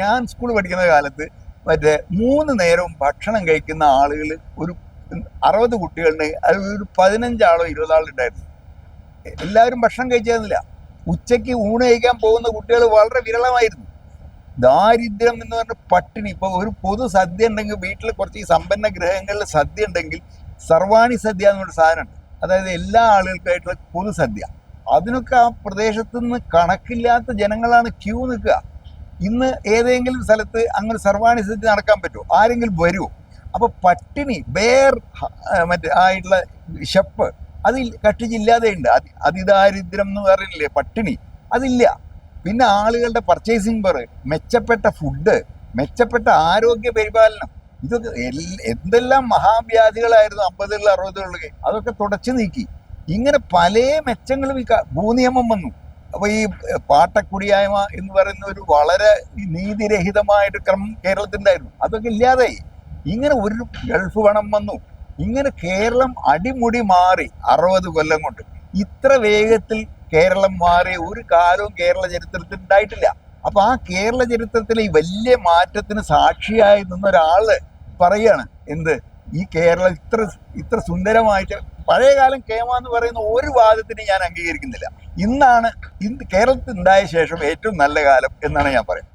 ഞാൻ സ്കൂൾ പഠിക്കുന്ന കാലത്ത് മറ്റേ മൂന്ന് നേരവും ഭക്ഷണം കഴിക്കുന്ന ആളുകൾ ഒരു അറുപത് കുട്ടികളുണ്ടെങ്കിൽ അത് ഒരു പതിനഞ്ചാളോ ഇരുപതാളോ ഉണ്ടായിരുന്നു. എല്ലാവരും ഭക്ഷണം കഴിച്ചിരുന്നില്ല. ഉച്ചയ്ക്ക് ഊണ് കഴിക്കാൻ പോകുന്ന കുട്ടികൾ വളരെ വിരളമായിരുന്നു. ദാരിദ്ര്യം എന്ന് പറഞ്ഞ പട്ടിണി ഇപ്പൊ ഒരു പൊതു സദ്യ ഉണ്ടെങ്കിൽ വീട്ടിൽ കുറച്ച് ഈ സമ്പന്ന ഗ്രഹങ്ങളിൽ സദ്യ ഉണ്ടെങ്കിൽ സർവാണി സദ്യ എന്നൊരു സാധനമുണ്ട് അതായത് എല്ലാ ആളുകൾക്കായിട്ടുള്ള പൊതു സദ്യ. അതിനൊക്കെ ആ പ്രദേശത്ത് നിന്ന് കണക്കില്ലാത്ത ജനങ്ങളാണ് ക്യൂ നിൽക്കുക. ഇന്ന് ഏതെങ്കിലും സ്ഥലത്ത് അങ്ങനെ സർവാനുസരിച്ച് നടക്കാൻ പറ്റുമോ? ആരെങ്കിലും വരുമോ? അപ്പൊ പട്ടിണി ബേർ മറ്റേ ആയിട്ടുള്ള വിശപ്പ് അത് കട്ടിച്ചില്ലാതെ ഉണ്ട് അതി അതിദാരിദ്ര്യം എന്ന് പറയില്ലേ പട്ടിണി. അതില്ല. പിന്നെ ആളുകളുടെ പർച്ചേസിംഗ് പവർ മെച്ചപ്പെട്ട ഫുഡ് മെച്ചപ്പെട്ട ആരോഗ്യ പരിപാലനം. ഇതൊക്കെ എന്തെല്ലാം മഹാവ്യാധികളായിരുന്നു അമ്പതുകളിൽ അറുപതുകളിലൊക്കെ. അതൊക്കെ തുടച്ചു നീക്കി. ഇങ്ങനെ പല മെച്ചങ്ങളും ഈ ഭൂനിയമം വന്നു. അപ്പൊ ഈ പാട്ടക്കുടിയായ്മ എന്ന് പറയുന്ന ഒരു വളരെ നീതിരഹിതമായിട്ട് ക്രമം കേരളത്തിന്റെയായിരുന്നു അതൊക്കെ ഇല്ലാതായി. ഇങ്ങനെ ഒരു ഗൾഫ് പണം വന്നു. ഇങ്ങനെ കേരളം അടിമുടി മാറി അറുപത് കൊല്ലം കൊണ്ട്. ഇത്ര വേഗത്തിൽ കേരളം മാറിയ ഒരു കാലവും കേരള ചരിത്രത്തിൽ ഉണ്ടായിട്ടില്ല. അപ്പൊ ആ കേരള ചരിത്രത്തിലെ ഈ വലിയ മാറ്റത്തിന് സാക്ഷിയായി നിന്ന ഒരാൾ പറയാണ് എന്ത്? ഈ കേരളം ഇത്ര ഇത്ര സുന്ദരമായിട്ട് പഴയകാലം കേമ എന്ന് പറയുന്ന ഒരു വാദത്തിന് ഞാൻ അംഗീകരിക്കുന്നില്ല. ഇന്നാണ് ഇന്ന് കേരളത്തിൽ ഉണ്ടായ ശേഷം ഏറ്റവും നല്ല കാലം എന്നാണ് ഞാൻ പറയുന്നത്.